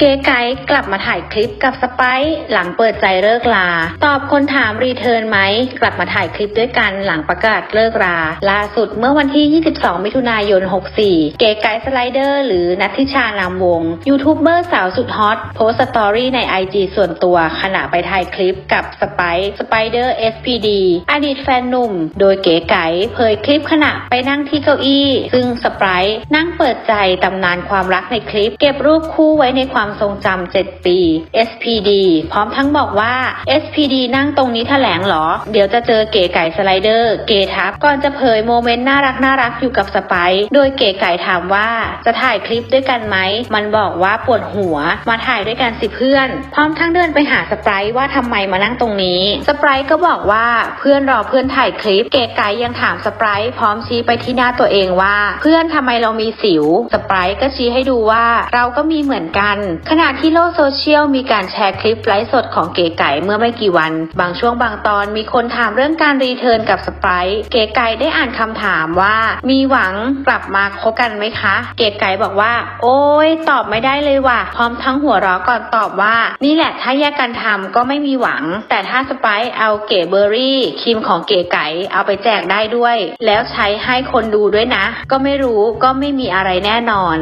เก๋ไก๋กลับมาถ่ายคลิปกับสไปซ์หลังเปิดใจเลิกลา ตอบคนถามรีเทิร์นไหม กลับมาถ่ายคลิปด้วยกันหลังประกาศเลิกราล่าสุดเมื่อวันที่ 22 มิถุนายน 64 เก๋ไก๋สไลเดอร์ หรือนัทธิชานามวง ยูทูบเบอร์สาวสุดฮอตโพสต์สตอรี่ใน IG ส่วนตัวขณะไปถ่ายคลิปกับสไปซ์สไปเดอร์ SPD อดีตแฟนหนุ่ม โดยเก๋ไก๋เผยคลิปขณะไปนั่งที่เก้าอี้ ซึ่งสไปซ์นั่งเปิดใจตำนานความรักในคลิป เก็บรูปคู่ไว้ในความทรงจำ7 ปี SPD พร้อมทั้งบอกว่า SPD นั่งตรงนี้แถลงเหรอ เดี๋ยวจะเจอเก๋ไก่สไลเดอร์ เกทับ ก่อนจะเผยโมเมนต์น่ารักน่ารักอยู่กับสไปซ์โดยเก๋ไก่ถามว่าจะถ่ายคลิปด้วยกันไหม มันบอกว่าปวดหัว มาถ่ายด้วยกันสิเพื่อน พร้อมทั้งเดินไปหาสไปซ์ว่าทำไมมานั่งตรงนี้ สไปซ์ก็บอกว่าเพื่อนรอเพื่อนถ่ายคลิป เก๋ไก่ยังถามสไปซ์พร้อมชี้ไปที่หน้าตัวเองว่า เพื่อนทำไมเรามีสิว สไปซ์ก็ชี้ให้ดูว่าเราก็มีเหมือนกันขณะที่โลกโซเชียลมีการแชร์คลิปไลฟ์สดของเก๋ไก่เมื่อไม่กี่วัน บางช่วงบางตอนมีคนถามเรื่องการรีเทิร์นกับสไปซ์เก๋ไก่ได้อ่านคำถามว่า มีหวังกลับมาคบกันไหมคะ เก๋ไก่บอกว่า โอ้ยตอบไม่ได้เลยว่ะพร้อมทั้งหัวเราะก่อนตอบว่า นี่แหละถ้าแยกกันทำก็ไม่มีหวัง แต่ถ้าสไปซ์เอาเก๋เบอร์รี่ครีมของเก๋ไก่เอาไปแจกได้ด้วย แล้วใช้ให้คนดูด้วยนะ ก็ไม่รู้ก็ไม่มีอะไรแน่นอน